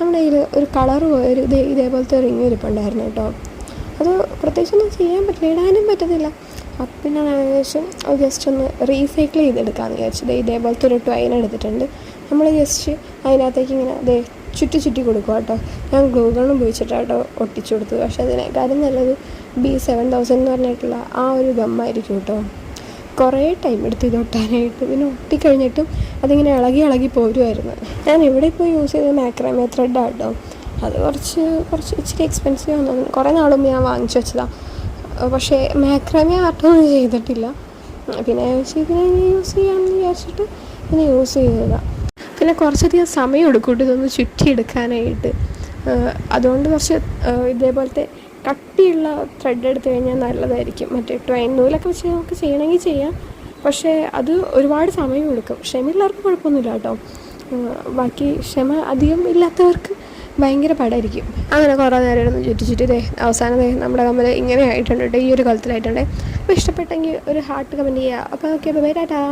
നമ്മുടെ കയ്യിൽ ഒരു കളർ പോയൊരു ഇതേ ഇതേപോലത്തെ റിങ് ഇരിപ്പുണ്ടായിരുന്നു കേട്ടോ. അത് പ്രത്യേകിച്ചൊന്നും ചെയ്യാൻ പറ്റില്ല ഇടാനും പറ്റത്തില്ല അപ്പം പിന്നെ ഞാൻ വിചാരിച്ചു അത് ജസ്റ്റ് ഒന്ന് റീസൈക്കിൾ ചെയ്തെടുക്കാമെന്ന് വിചാരിച്ചു. ദേ ഇതേപോലത്തെ ഒരു ട്വൈൻ എടുത്തിട്ടുണ്ട്. നമ്മൾ ജസ്റ്റ് അതിനകത്തേക്ക് ഇങ്ങനെ ദേ ചുറ്റി ചുറ്റി കൊടുക്കുക കേട്ടോ. ഞാൻ ഗ്ലൂകളും കേട്ടോ ഒട്ടിച്ചു കൊടുത്തത്. പക്ഷേ അതിനേക്കാളും നല്ലത് ബി സെവൻ തൗസൻഡ് എന്ന് പറഞ്ഞിട്ടുള്ള ആ ഒരു ഗമ്മായിരിക്കും കേട്ടോ. കുറേ ടൈം എടുത്ത് ഇത് ഒട്ടാനായിട്ട്. പിന്നെ ഒട്ടിക്കഴിഞ്ഞിട്ടും അതിങ്ങനെ ഇളകി ഇളകി പോരുമായിരുന്നു ഞാൻ ഇവിടെ ഇപ്പോൾ യൂസ് ചെയ്ത മാക്രമേ ത്രെഡാണ് കേട്ടോ അത് കുറച്ച് കുറച്ച് ഇച്ചിരി എക്സ്പെൻസീവ് ആണെന്ന് കുറേ നാളും ഞാൻ വാങ്ങിച്ചു വെച്ചതാണ് പക്ഷേ മാക്രമേ ആർട്ടൊന്നും ചെയ്തിട്ടില്ല. പിന്നെ ഇതിനെ യൂസ് ചെയ്യാമെന്ന് വിചാരിച്ചിട്ട് ഇതിനെ യൂസ് ചെയ്തതാണ് പിന്നെ കുറച്ചധികം സമയം എടുക്കും ഇതൊന്ന് ചുറ്റിയെടുക്കാനായിട്ട്. അതുകൊണ്ട് കുറച്ച് ഇതേപോലത്തെ കട്ടിയുള്ള ത്രെഡ് എടുത്തു കഴിഞ്ഞാൽ നല്ലതായിരിക്കും. മറ്റേ ട്വൈൻ നൂലൊക്കെ വെച്ച് നമുക്ക് ചെയ്യണമെങ്കിൽ ചെയ്യാം. പക്ഷേ അത് ഒരുപാട് സമയം എടുക്കും. ക്ഷമയുള്ളവർക്ക് കുഴപ്പമൊന്നുമില്ല കേട്ടോ. ബാക്കി ക്ഷമ അധികം ഇല്ലാത്തവർക്ക് ഭയങ്കര പാടായിരിക്കും. അങ്ങനെ കുറേ നേരം ഇരുന്ന് ചുറ്റി ചുറ്റി ദേ അവസാനം ദേ നമ്മുടെ കമ്മൽ ഇങ്ങനെ ആയിട്ടുണ്ട് ഈ ഒരു കാലത്തിലായിട്ടുണ്ട് അപ്പോൾ ഇഷ്ടപ്പെട്ടെങ്കിൽ ഒരു ഹാർട്ട് കമന്റ് ചെയ്യുക. അപ്പോൾ ഓക്കെ ബൈ ടാറ്റാ.